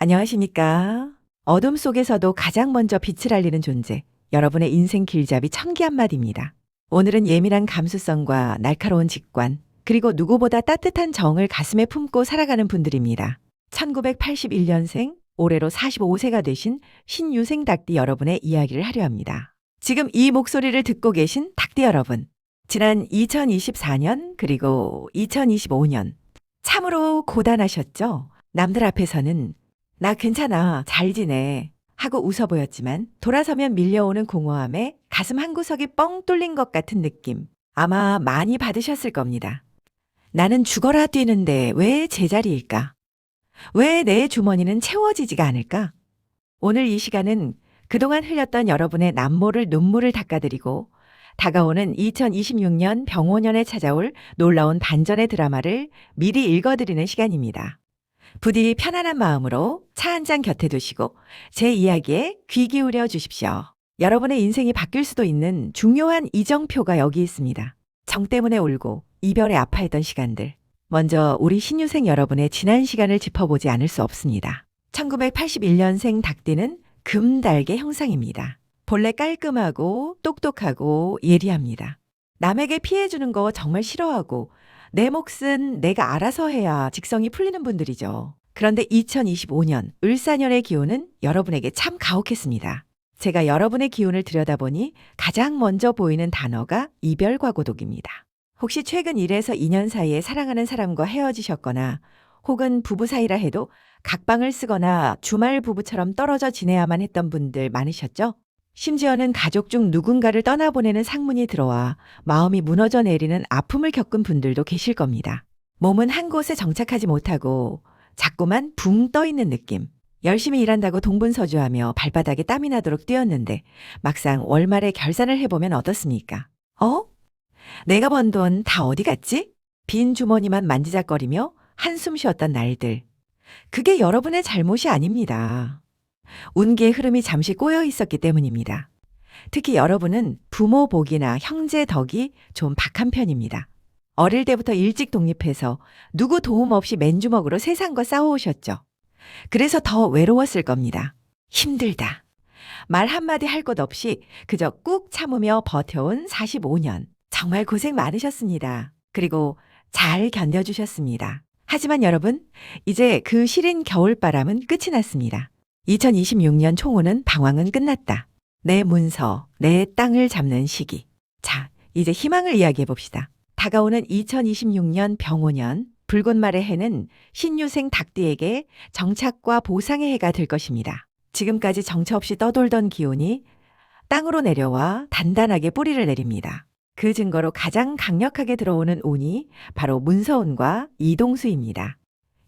안녕하십니까. 어둠 속에서도 가장 먼저 빛을 알리는 존재, 여러분의 인생 길잡이 천기 한마디입니다. 오늘은 예민한 감수성과 날카로운 직관, 그리고 누구보다 따뜻한 정을 가슴에 품고 살아가는 분들입니다. 1981년생, 올해로 45세가 되신 신유생 닭띠 여러분의 이야기를 하려 합니다. 지금 이 목소리를 듣고 계신 닭띠 여러분, 지난 2024년 그리고 2025년 참으로 고단하셨죠? 남들 앞에서는 나 괜찮아, 잘 지내 하고 웃어 보였지만 돌아서면 밀려오는 공허함에 가슴 한 구석이 뻥 뚫린 것 같은 느낌 아마 많이 받으셨을 겁니다. 나는 죽어라 뛰는데 왜 제자리일까? 왜 내 주머니는 채워지지가 않을까? 오늘 이 시간은 그동안 흘렸던 여러분의 남모를 눈물을 닦아드리고 다가오는 2026년 병오년에 찾아올 놀라운 반전의 드라마를 미리 읽어드리는 시간입니다. 부디 편안한 마음으로 차 한 잔 곁에 두시고 제 이야기에 귀 기울여 주십시오. 여러분의 인생이 바뀔 수도 있는 중요한 이정표가 여기 있습니다. 정 때문에 울고 이별에 아파했던 시간들. 먼저 우리 신유생 여러분의 지난 시간을 짚어보지 않을 수 없습니다. 1981년생 닭띠는 금달개 형상입니다. 본래 깔끔하고 똑똑하고 예리합니다. 남에게 피해주는 거 정말 싫어하고 내 몫은 내가 알아서 해야 직성이 풀리는 분들이죠. 그런데 2025년 을사년의 기운은 여러분에게 참 가혹했습니다. 제가 여러분의 기운을 들여다보니 가장 먼저 보이는 단어가 이별과 고독입니다. 혹시 최근 1에서 2년 사이에 사랑하는 사람과 헤어지셨거나 혹은 부부 사이라 해도 각방을 쓰거나 주말 부부처럼 떨어져 지내야만 했던 분들 많으셨죠? 심지어는 가족 중 누군가를 떠나보내는 상문이 들어와 마음이 무너져 내리는 아픔을 겪은 분들도 계실 겁니다. 몸은 한 곳에 정착하지 못하고 자꾸만 붕 떠 있는 느낌. 열심히 일한다고 동분서주하며 발바닥에 땀이 나도록 뛰었는데 막상 월말에 결산을 해보면 어떻습니까? 어? 내가 번 돈 다 어디 갔지? 빈 주머니만 만지작거리며 한숨 쉬었던 날들. 그게 여러분의 잘못이 아닙니다. 운기의 흐름이 잠시 꼬여 있었기 때문입니다. 특히 여러분은 부모 복이나 형제 덕이 좀 박한 편입니다. 어릴 때부터 일찍 독립해서 누구 도움 없이 맨주먹으로 세상과 싸워오셨죠. 그래서 더 외로웠을 겁니다. 힘들다. 말 한마디 할 것 없이 그저 꾹 참으며 버텨온 45년. 정말 고생 많으셨습니다. 그리고 잘 견뎌주셨습니다. 하지만 여러분, 이제 그 시린 겨울바람은 끝이 났습니다. 2026년 총호는 방황은 끝났다. 내 문서, 내 땅을 잡는 시기. 자, 이제 희망을 이야기해 봅시다. 다가오는 2026년 병오년, 붉은 말의 해는 신유생 닭띠에게 정착과 보상의 해가 될 것입니다. 지금까지 정처 없이 떠돌던 기운이 땅으로 내려와 단단하게 뿌리를 내립니다. 그 증거로 가장 강력하게 들어오는 운이 바로 문서운과 이동수입니다.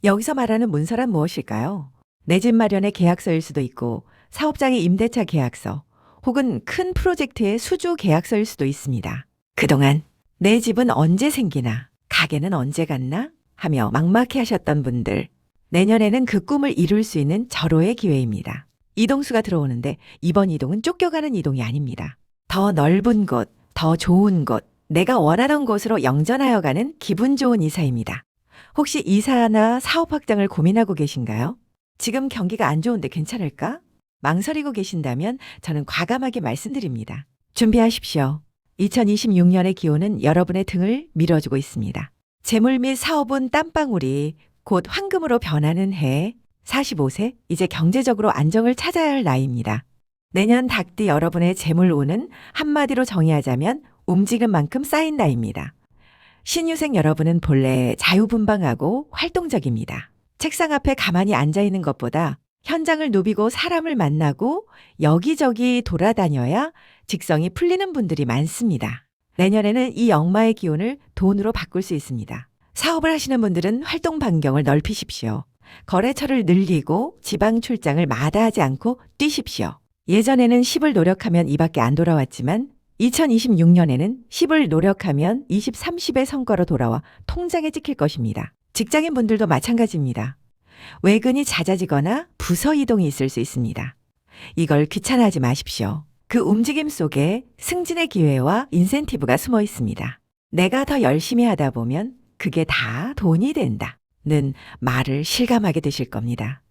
여기서 말하는 문서란 무엇일까요? 내 집 마련의 계약서일 수도 있고 사업장의 임대차 계약서 혹은 큰 프로젝트의 수주 계약서일 수도 있습니다. 그동안 내 집은 언제 생기나 가게는 언제 갔나 하며 막막해 하셨던 분들 내년에는 그 꿈을 이룰 수 있는 절호의 기회입니다. 이동수가 들어오는데 이번 이동은 쫓겨가는 이동이 아닙니다. 더 넓은 곳, 더 좋은 곳, 내가 원하던 곳으로 영전하여 가는 기분 좋은 이사입니다. 혹시 이사나 사업 확장을 고민하고 계신가요? 지금 경기가 안 좋은데 괜찮을까? 망설이고 계신다면 저는 과감하게 말씀드립니다. 준비하십시오. 2026년의 기온은 여러분의 등을 밀어주고 있습니다. 재물 및 사업은 땀방울이 곧 황금으로 변하는 해 45세 이제 경제적으로 안정을 찾아야 할 나이입니다. 내년 닭띠 여러분의 재물 운은 한마디로 정의하자면 움직임 만큼 쌓인 나이입니다. 신유생 여러분은 본래 자유분방하고 활동적입니다. 책상 앞에 가만히 앉아 있는 것보다 현장을 누비고 사람을 만나고 여기저기 돌아다녀야 직성이 풀리는 분들이 많습니다. 내년에는 이 역마의 기운을 돈으로 바꿀 수 있습니다. 사업을 하시는 분들은 활동 반경을 넓히십시오. 거래처를 늘리고 지방 출장을 마다하지 않고 뛰십시오. 예전에는 10을 노력하면 이밖에 안 돌아왔지만 2026년에는 10을 노력하면 20, 30의 성과로 돌아와 통장에 찍힐 것입니다. 직장인 분들도 마찬가지입니다. 외근이 잦아지거나 부서 이동이 있을 수 있습니다. 이걸 귀찮아하지 마십시오. 그 움직임 속에 승진의 기회와 인센티브가 숨어 있습니다. 내가 더 열심히 하다 보면 그게 다 돈이 된다. 는 말을 실감하게 되실 겁니다.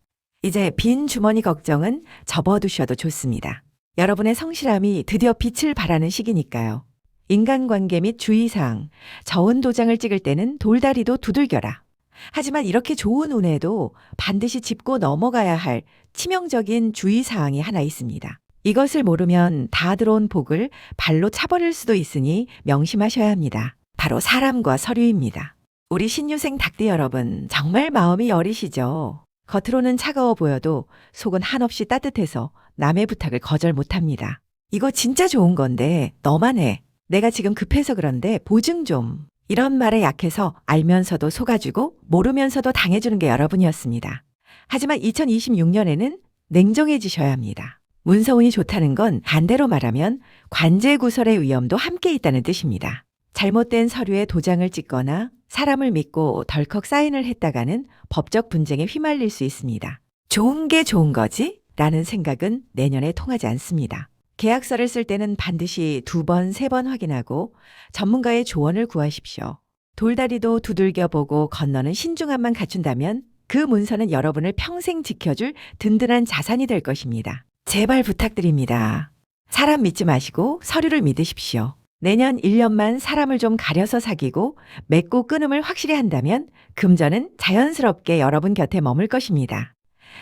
이제 빈 주머니 걱정은 접어두셔도 좋습니다. 여러분의 성실함이 드디어 빛을 발하는 시기니까요. 인간관계 및 주의사항, 저운 도장을 찍을 때는 돌다리도 두들겨라. 하지만 이렇게 좋은 운에도 반드시 짚고 넘어가야 할 치명적인 주의사항이 하나 있습니다. 이것을 모르면 다 들어온 복을 발로 차버릴 수도 있으니 명심하셔야 합니다. 바로 사람과 서류입니다. 우리 신유생 닭띠 여러분, 정말 마음이 여리시죠? 겉으로는 차가워 보여도 속은 한없이 따뜻해서 남의 부탁을 거절 못합니다. 이거 진짜 좋은 건데 너만 해. 내가 지금 급해서 그런데 보증 좀. 이런 말에 약해서 알면서도 속아주고 모르면서도 당해주는 게 여러분이었습니다. 하지만 2026년에는 냉정해지셔야 합니다. 문서운이 좋다는 건 반대로 말하면 관제 구설의 위험도 함께 있다는 뜻입니다. 잘못된 서류에 도장을 찍거나 사람을 믿고 덜컥 사인을 했다가는 법적 분쟁에 휘말릴 수 있습니다. 좋은 게 좋은 거지? 라는 생각은 내년에 통하지 않습니다. 계약서를 쓸 때는 반드시 두 번, 세 번 확인하고 전문가의 조언을 구하십시오. 돌다리도 두들겨 보고 건너는 신중함만 갖춘다면 그 문서는 여러분을 평생 지켜줄 든든한 자산이 될 것입니다. 제발 부탁드립니다. 사람 믿지 마시고 서류를 믿으십시오. 내년 1년만 사람을 좀 가려서 사귀고 맺고 끊음을 확실히 한다면 금전은 자연스럽게 여러분 곁에 머물 것입니다.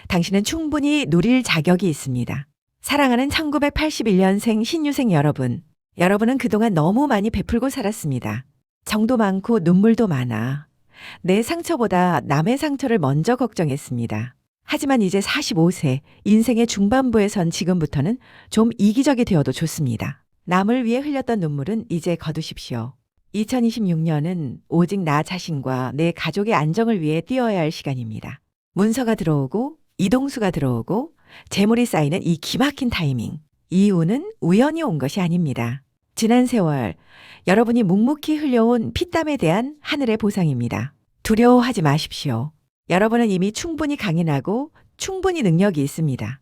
당신은 충분히 누릴 자격이 있습니다. 사랑하는 1981년생 신유생 여러분, 여러분은 그동안 너무 많이 베풀고 살았습니다. 정도 많고 눈물도 많아. 내 상처보다 남의 상처를 먼저 걱정했습니다. 하지만 이제 45세, 인생의 중반부에 선 지금부터는 좀 이기적이 되어도 좋습니다. 남을 위해 흘렸던 눈물은 이제 거두십시오. 2026년은 오직 나 자신과 내 가족의 안정을 위해 뛰어야 할 시간입니다. 문서가 들어오고 이동수가 들어오고 재물이 쌓이는 이 기막힌 타이밍. 이 운은 우연히 온 것이 아닙니다. 지난 세월 여러분이 묵묵히 흘려온 피땀에 대한 하늘의 보상입니다. 두려워하지 마십시오. 여러분은 이미 충분히 강인하고 충분히 능력이 있습니다.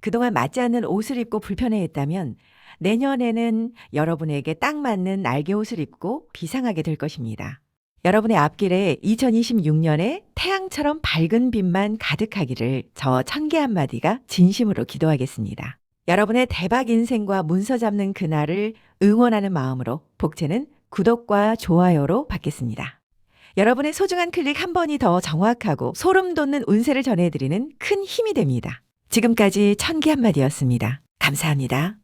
그동안 맞지 않는 옷을 입고 불편해했다면 내년에는 여러분에게 딱 맞는 날개 옷을 입고 비상하게 될 것입니다. 여러분의 앞길에 2026년에 태양처럼 밝은 빛만 가득하기를 저 천개 한마디가 진심으로 기도하겠습니다. 여러분의 대박 인생과 문서 잡는 그날을 응원하는 마음으로 복채는 구독과 좋아요로 받겠습니다. 여러분의 소중한 클릭 한 번이 더 정확하고 소름 돋는 운세를 전해드리는 큰 힘이 됩니다. 지금까지 천개 한마디였습니다. 감사합니다.